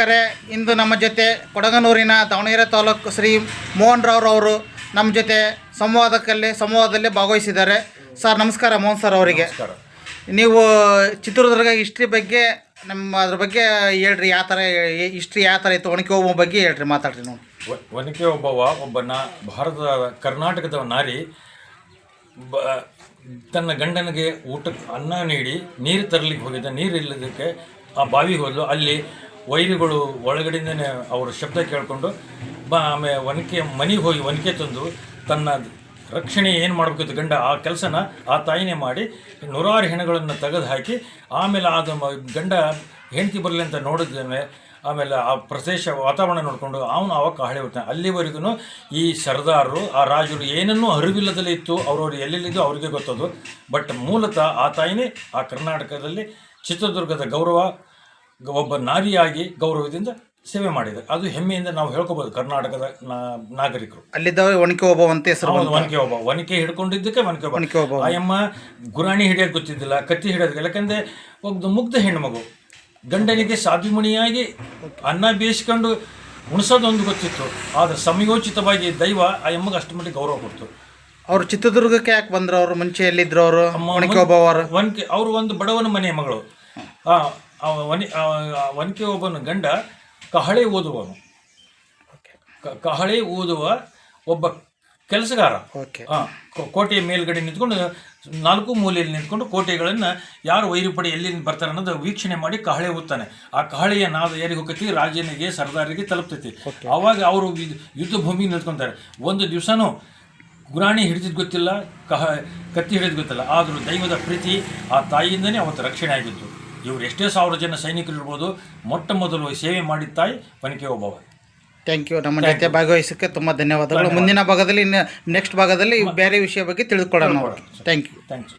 ಕರೆ ಇಂದು ನಮ್ಮ ಜೊತೆ ಕೊಡಗನೂರಿನ ದಾವಣಗೆರೆ ತಾಲೂಕು ಶ್ರೀ ಮೋಹನ್ ಅವರು ನಮ್ಮ ಜೊತೆ ಸಂವಾದಕ್ಕಲ್ಲಿ ಸಂವಾದದಲ್ಲಿ ಭಾಗವಹಿಸಿದ್ದಾರೆ. ಸರ್ ನಮಸ್ಕಾರ ಮೋಹನ್ ಸರ್ ಅವರಿಗೆ. ನೀವು ಚಿತ್ರದುರ್ಗ ಹಿಸ್ಟ್ರಿ ಬಗ್ಗೆ ನಮ್ಮ ಅದ್ರ ಬಗ್ಗೆ ಹೇಳ್ರಿ ಯಾವ ಥರ ಹಿಸ್ಟ್ರಿ ಯಾವ ಥರ ಇತ್ತು ಒಣಕೆ ಒಬ್ಬ ಬಗ್ಗೆ ಹೇಳ್ರಿ ಮಾತಾಡ್ರಿ ನೋಡಿ. ಒನಕೆ ಒಬ್ಬವ ಒಬ್ಬ ನಾ ಭಾರತದ ಕರ್ನಾಟಕದ ನಾರಿ ಬ ತನ್ನ ಗಂಡನಿಗೆ ಊಟಕ್ಕೆ ಅನ್ನ ನೀಡಿ ನೀರು ತರಲಿಕ್ಕೆ ಹೋಗಿದ್ದ. ನೀರು ಇಲ್ಲದಕ್ಕೆ ಆ ಬಾವಿಗೆ ಹೋದ್ಲು. ಅಲ್ಲಿ ವೈರಿಗಳು ಒಳಗಡೆಯಿಂದನೇ ಅವರು ಶಬ್ದ ಕೇಳಿಕೊಂಡು ಬಾ ಆಮೇಲೆ ಒನಕೆ ಮನೆಗೆ ಹೋಗಿ ಒನಕೆ ತಂದು ತನ್ನ ರಕ್ಷಣೆ ಏನು ಮಾಡಬೇಕಿತ್ತು ಗಂಡ, ಆ ಕೆಲಸನ ಆ ತಾಯಿನೇ ಮಾಡಿ ನೂರಾರು ಹೆಣಗಳನ್ನು ತೆಗೆದು ಹಾಕಿ ಆಮೇಲೆ ಆದ ಗಂಡ ಹೆಂಡತಿ ಬರಲಿ ಅಂತ ನೋಡಿದ್ಮೇಲೆ ಆಮೇಲೆ ಆ ಪ್ರದೇಶ ವಾತಾವರಣ ನೋಡಿಕೊಂಡು ಅವನು ಅವಾಗ ಕಹಳೆ ಹೋಗ್ತಾನೆ. ಅಲ್ಲಿವರೆಗೂ ಈ ಸರ್ದಾರರು, ಆ ರಾಜರು ಏನನ್ನೂ ಅರಿವಿಲ್ಲದಲ್ಲೇ ಇತ್ತು. ಅವ್ರವ್ರು ಎಲ್ಲೆಲ್ಲಿದ್ದು ಅವ್ರಿಗೆ ಗೊತ್ತದು. ಬಟ್ ಮೂಲತಃ ಆ ತಾಯಿನೇ ಆ ಕರ್ನಾಟಕದಲ್ಲಿ ಚಿತ್ರದುರ್ಗದ ಗೌರವ ಒಬ್ಬ ನಾರಿಯಾಗಿ ಗೌರವದಿಂದ ಸೇವೆ ಮಾಡಿದೆ. ಅದು ಹೆಮ್ಮೆಯಿಂದ ನಾವು ಹೇಳ್ಕೋಬಹುದು ಕರ್ನಾಟಕದ ನಾಗರಿಕರು. ಅಲ್ಲಿದ್ದ ಒನಕೆ ಒಬ್ಬ ಅಂತ ಹೆಸರು ಒನಕೆ ಒಬ್ಬ ಒನಕೆ ಹಿಡ್ಕೊಂಡಿದ್ದಕ್ಕೆ ಒನಕೆ ಒನಕೆ ಒಬ್ಬ ಆಯಮ್ಮ ಗುರಾಣಿ ಹಿಡಿಯೋದು ಗೊತ್ತಿದ್ದಿಲ್ಲ ಕತ್ತಿ ಹಿಡಿಯೋದಕ್ಕೆ ಯಾಕಂದ್ರೆ ಒಬ್ಬ ಮುಗ್ಧ ಹೆಣ್ಮಗು ಗಂಡನಿಗೆ ಸಾಧ್ವಿಮಣಿಯಾಗಿ ಅನ್ನ ಬೇಯಿಸ್ಕೊಂಡು ಉಣಿಸೋದೊಂದು ಗೊತ್ತಿತ್ತು. ಆದರೆ ಸಮಯೋಚಿತವಾಗಿ ದೈವ ಆ ಎಮ್ಮಗೆ ಅಷ್ಟು ಮಟ್ಟಿಗೆ ಗೌರವ ಕೊಡ್ತು. ಅವ್ರು ಚಿತ್ರದುರ್ಗಕ್ಕೆ ಯಾಕೆ ಬಂದ್ರು? ಅವರು ಮುಂಚೆ ಎಲ್ಲಿದ್ರು ಅವರು? ಒಣಕೆ ಒಬ್ಬ ಅವರು? ಒನಕೆ ಅವರು ಒಂದು ಬಡವನ ಮನೆಯ ಮಗಳು. ಒನಿ ಒನಕೆ ಒಬ್ಬನ ಗಂಡ ಕಹಳೆ ಓದುವನು. ಕಹಳೆ ಓದುವ ಒಬ್ಬ ಕೆಲಸಗಾರ. ಕೋಟೆಯ ಮೇಲ್ಗಡೆ ನಿಂತ್ಕೊಂಡು ನಾಲ್ಕು ಮೂಲೆಯಲ್ಲಿ ನಿಂತ್ಕೊಂಡು ಕೋಟೆಗಳನ್ನು ಯಾರು ವೈರಿಪಡೆ ಎಲ್ಲಿ ಬರ್ತಾರೆ ಅನ್ನೋದು ವೀಕ್ಷಣೆ ಮಾಡಿ ಕಹಳೆ ಓದ್ತಾನೆ. ಆ ಕಹಳೆಯ ನಾದ ಯಾರಿಗೆ ಹೋಗತಿ ರಾಜನಿಗೆ ಸರ್ದಾರಿಗೆ ತಲುಪ್ತೈತಿ. ಅವಾಗ ಅವರು ಯುದ್ಧ ಭೂಮಿಗೆ ನಿಂತ್ಕೊಂತಾರೆ. ಒಂದು ದಿವಸನೂ ಗುರಾಣಿ ಹಿಡಿದಿದ್ದು ಗೊತ್ತಿಲ್ಲ ಕಹ ಕತ್ತಿ ಹಿಡಿದು ಗೊತ್ತಿಲ್ಲ. ಆದರೂ ದೈವದ ಪ್ರೀತಿ ಆ ತಾಯಿಯಿಂದನೇ ಅವತ್ತು ರಕ್ಷಣೆ ಆಗಿತ್ತು ಇವರು ಎಷ್ಟೇ ಸಾವಿರ ಜನ ಸೈನಿಕರು ಇರ್ಬೋದು ಮೊಟ್ಟ ಮೊದಲು ಸೇವೆ ಮಾಡಿದ ತಾಯಿ ಒನಕೆ ಒಬ್ಬವ ಥ್ಯಾಂಕ್ ಯು ನಮ್ಮ ಜೊತೆ ಭಾಗವಹಿಸಕ್ಕೆ ತುಂಬ ಧನ್ಯವಾದಗಳು. ಮುಂದಿನ ಭಾಗದಲ್ಲಿ ನೆಕ್ಸ್ಟ್ ಭಾಗದಲ್ಲಿ ಬೇರೆ ವಿಷಯ ಬಗ್ಗೆ ತಿಳಿದುಕೊಳ್ಳೋಣ. Thank you thanks